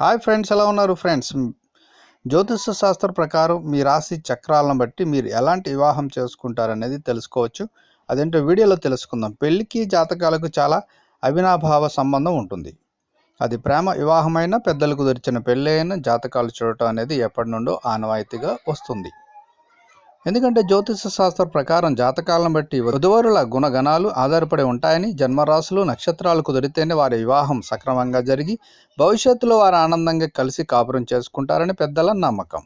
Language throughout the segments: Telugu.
హాయ్ ఫ్రెండ్స్ ఎలా ఉన్నారు ఫ్రెండ్స్ జ్యోతిష శాస్త్ర ప్రకారం మీ రాశి చక్రాలను బట్టి మీరు ఎలాంటి వివాహం చేసుకుంటారనేది తెలుసుకోవచ్చు. అదేంటో వీడియోలో తెలుసుకుందాం. పెళ్ళికి జాతకాలకు చాలా అవినాభావ సంబంధం ఉంటుంది. అది ప్రేమ వివాహమైన పెద్దలకు దొరిచిన పెళ్ళి జాతకాలు చూడటం అనేది ఎప్పటి నుండో ఆనవాయితీగా వస్తుంది. ఎందుకంటే జ్యోతిష శాస్త్ర ప్రకారం జాతకాలను బట్టి వధువరుల గుణగణాలు ఆధారపడి ఉంటాయని జన్మరాశులు నక్షత్రాలు కుదిరితేనే వారి వివాహం సక్రమంగా జరిగి భవిష్యత్తులో వారు ఆనందంగా కలిసి కాపురం చేసుకుంటారని పెద్దల నమ్మకం.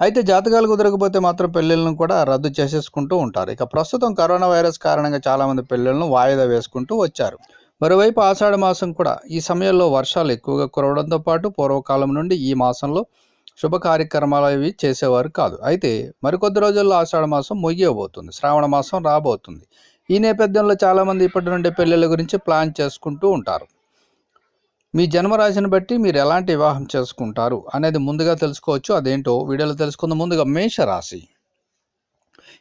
అయితే జాతకాలు కుదరకపోతే మాత్రం పెళ్ళిళ్ళను కూడా రద్దు చేసేసుకుంటూ ఉంటారు. ఇక ప్రస్తుతం కరోనా వైరస్ కారణంగా చాలామంది పెళ్ళిళ్ళను వాయిదా వేసుకుంటూ వచ్చారు. మరోవైపు ఆషాఢ మాసం కూడా ఈ సమయంలో వర్షాలు ఎక్కువగా కురవడంతో పాటు పూర్వకాలం నుండి ఈ మాసంలో శుభ కార్యక్రమాలు అవి చేసేవారు కాదు. అయితే మరికొద్ది రోజుల్లో ఆషాఢ మాసం ముగియబోతుంది శ్రావణ మాసం రాబోతుంది. ఈ నేపథ్యంలో చాలామంది ఇప్పటి నుండి పెళ్ళిళ్ళ గురించి ప్లాన్ చేసుకుంటూ ఉంటారు. మీ జన్మరాశిని బట్టి మీరు ఎలాంటి వివాహం చేసుకుంటారు అనేది ముందుగా తెలుసుకోవచ్చు. అదేంటో వీడియోలో తెలుసుకుందాం. ముందుగా మేషరాశి.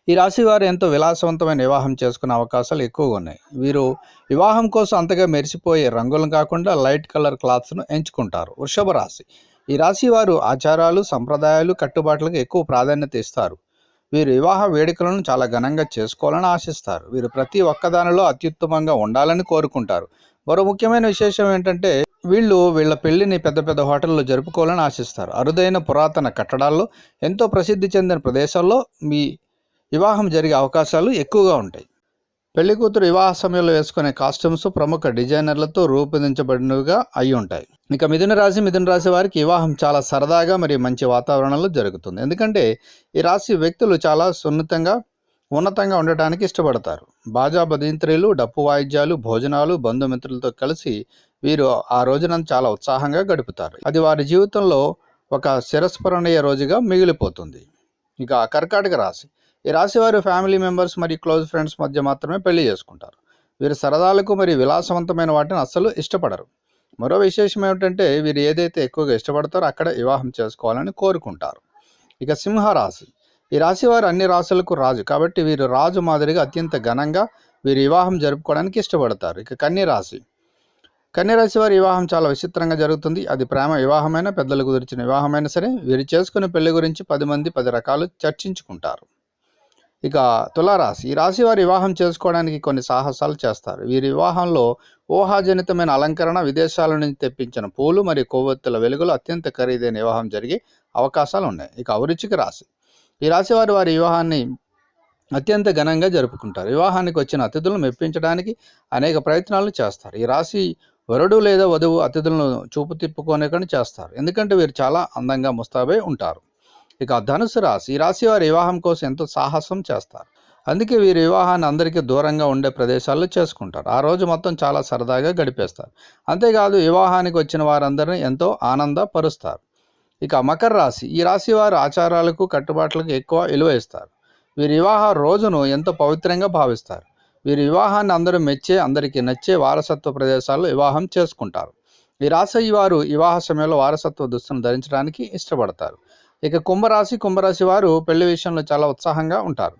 ఈ రాశి వారు ఎంతో విలాసవంతమైన వివాహం చేసుకునే అవకాశాలు ఎక్కువగా ఉన్నాయి. వీరు వివాహం కోసం అంతగా మెరిసిపోయే రంగులను కాకుండా లైట్ కలర్ క్లాత్స్ను ఎంచుకుంటారు. వృషభ రాశి. ఈ రాశి వారు ఆచారాలు సంప్రదాయాలు కట్టుబాట్లకు ఎక్కువ ప్రాధాన్యత ఇస్తారు. వీరు వివాహ వేడుకలను చాలా ఘనంగా చేసుకోవాలని ఆశిస్తారు. వీరు ప్రతి ఒక్కదానిలో అత్యుత్తమంగా ఉండాలని కోరుకుంటారు. మరో ముఖ్యమైన విశేషం ఏంటంటే వీళ్ళు వీళ్ళ పెళ్ళిని పెద్ద పెద్ద హోటల్లో జరుపుకోవాలని ఆశిస్తారు. అరుదైన పురాతన కట్టడాల్లో ఎంతో ప్రసిద్ధి చెందిన ప్రదేశాల్లో మీ వివాహం జరిగే అవకాశాలు ఎక్కువగా ఉంటాయి. పెళ్ళి కూతురు వివాహ సమయంలో వేసుకునే కాస్ట్యూమ్స్ ప్రముఖ డిజైనర్లతో రూపొందించబడినవిగా అయి ఉంటాయి. ఇక మిథున రాశి మిథున రాశి వారికి వివాహం చాలా సరదాగా మరియు మంచి వాతావరణంలో జరుగుతుంది. ఎందుకంటే ఈ రాశి వ్యక్తులు చాలా సున్నితంగా ఉన్నతంగా ఉండటానికి ఇష్టపడతారు. బాజా బదింత్రీలు డప్పు వాయిద్యాలు భోజనాలు బంధుమిత్రులతో కలిసి వీరు ఆ రోజున చాలా ఉత్సాహంగా గడుపుతారు. అది వారి జీవితంలో ఒక శిరస్మరణీయ రోజుగా మిగిలిపోతుంది. ఇక కర్కాటక రాశి ఈ రాశివారు ఫ్యామిలీ మెంబర్స్ మరియు క్లోజ్ ఫ్రెండ్స్ మధ్య మాత్రమే పెళ్ళి చేసుకుంటారు. వీరు సరదాలకు మరియు విలాసవంతమైన వాటిని అస్సలు ఇష్టపడరు. మరో విశేషం ఏమిటంటే వీరు ఏదైతే ఎక్కువగా ఇష్టపడతారో అక్కడ వివాహం చేసుకోవాలని కోరుకుంటారు. ఇక సింహరాశి. ఈ రాశి వారు అన్ని రాశులకు రాజు కాబట్టి వీరు రాజు మాదిరిగా అత్యంత ఘనంగా వీరు వివాహం జరుపుకోవడానికి ఇష్టపడతారు. ఇక కన్య రాశి. కన్య రాశి వారి వివాహం చాలా విచిత్రంగా జరుగుతుంది. అది ప్రేమ వివాహమైన పెద్దలు కుదిర్చిన వివాహమైనా సరే వీరు చేసుకునే పెళ్ళి గురించి పది మంది పది రకాలు చర్చించుకుంటారు. ఇక తులారాశి. ఈ రాశి వారి వివాహం చేసుకోవడానికి కొన్ని సాహసాలు చేస్తారు. వీరి వివాహంలో ఊహాజనితమైన అలంకరణ విదేశాల నుంచి తెప్పించిన పూలు మరియు కొవ్వొత్తుల వెలుగులు అత్యంత ఖరీదైన వివాహం జరిగే అవకాశాలు ఉన్నాయి. ఇక అభిరుచిక రాశి. ఈ రాశి వారు వారి వివాహాన్ని అత్యంత ఘనంగా జరుపుకుంటారు. వివాహానికి వచ్చిన అతిథులను మెప్పించడానికి అనేక ప్రయత్నాలు చేస్తారు. ఈ రాశి వరుడు లేదా వధువు అతిథులను చూపు తిప్పుకోనికని చేస్తారు. ఎందుకంటే వీరు చాలా అందంగా ముస్తాబై ఉంటారు. ఇక ధనుసు రాశి ఈ రాశి వారి వివాహం కోసం ఎంతో సాహసం చేస్తారు. అందుకే వీరి వివాహాన్ని అందరికీ దూరంగా ఉండే ప్రదేశాల్లో చేసుకుంటారు. ఆ రోజు మొత్తం చాలా సరదాగా గడిపేస్తారు. అంతేకాదు వివాహానికి వచ్చిన వారందరినీ ఎంతో ఆనందపరుస్తారు. ఇక మకర రాశి ఈ రాశి వారు ఆచారాలకు కట్టుబాట్లకు ఎక్కువ విలువ ఇస్తారు. వీరి వివాహ రోజును ఎంతో పవిత్రంగా భావిస్తారు. వీరి వివాహాన్ని అందరూ మెచ్చే అందరికీ నచ్చే వారసత్వ ప్రదేశాల్లో వివాహం చేసుకుంటారు. ఈ రాశి వారు వివాహ సమయంలో వారసత్వ దుస్తులను ధరించడానికి ఇష్టపడతారు. ఇక కుంభరాశి కుంభరాశి వారు పెళ్ళి విషయంలో చాలా ఉత్సాహంగా ఉంటారు.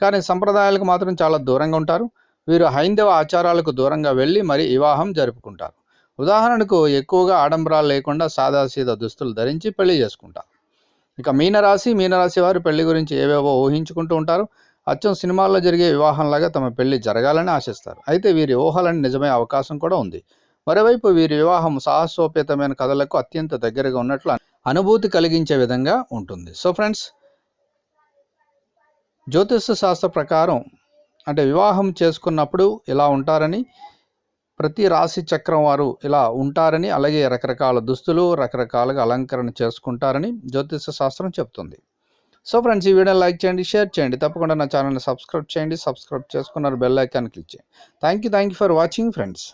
కానీ సంప్రదాయాలకు మాత్రం చాలా దూరంగా ఉంటారు. వీరు హైందవ ఆచారాలకు దూరంగా వెళ్ళి మరి వివాహం జరుపుకుంటారు. ఉదాహరణకు ఎక్కువగా ఆడంబరాలు లేకుండా సాదాసీదా దుస్తులు ధరించి పెళ్ళి చేసుకుంటారు. ఇక మీనరాశి మీనరాశి వారు పెళ్ళి గురించి ఏవేవో ఊహించుకుంటూ ఉంటారు. అచ్చం సినిమాల్లో జరిగే వివాహంలాగా తమ పెళ్ళి జరగాలని ఆశిస్తారు. అయితే వీరి ఊహలని నిజమే అవకాశం కూడా ఉంది. మరోవైపు వీరి వివాహం సాహసోపేతమైన కథలకు అత్యంత దగ్గరగా ఉన్నట్లు అనుభూతి కలిగించే విధంగా ఉంటుంది. సో ఫ్రెండ్స్ జ్యోతిష శాస్త్ర ప్రకారం అంటే వివాహం చేసుకున్నప్పుడు ఇలా ఉంటారని ప్రతి రాశి చక్రం వారు ఇలా ఉంటారని అలాగే రకరకాల దుస్తులు రకరకాలుగా అలంకరణ చేసుకుంటారని జ్యోతిష శాస్త్రం చెప్తుంది. సో ఫ్రెండ్స్ ఈ వీడియో లైక్ చేయండి షేర్ చేయండి తప్పకుండా నా ఛానల్ని సబ్స్క్రైబ్ చేయండి సబ్స్క్రైబ్ చేసుకున్నారు బెల్ ఐకాన్ క్లిక్ చేయండి. Thank you thank you for watching friends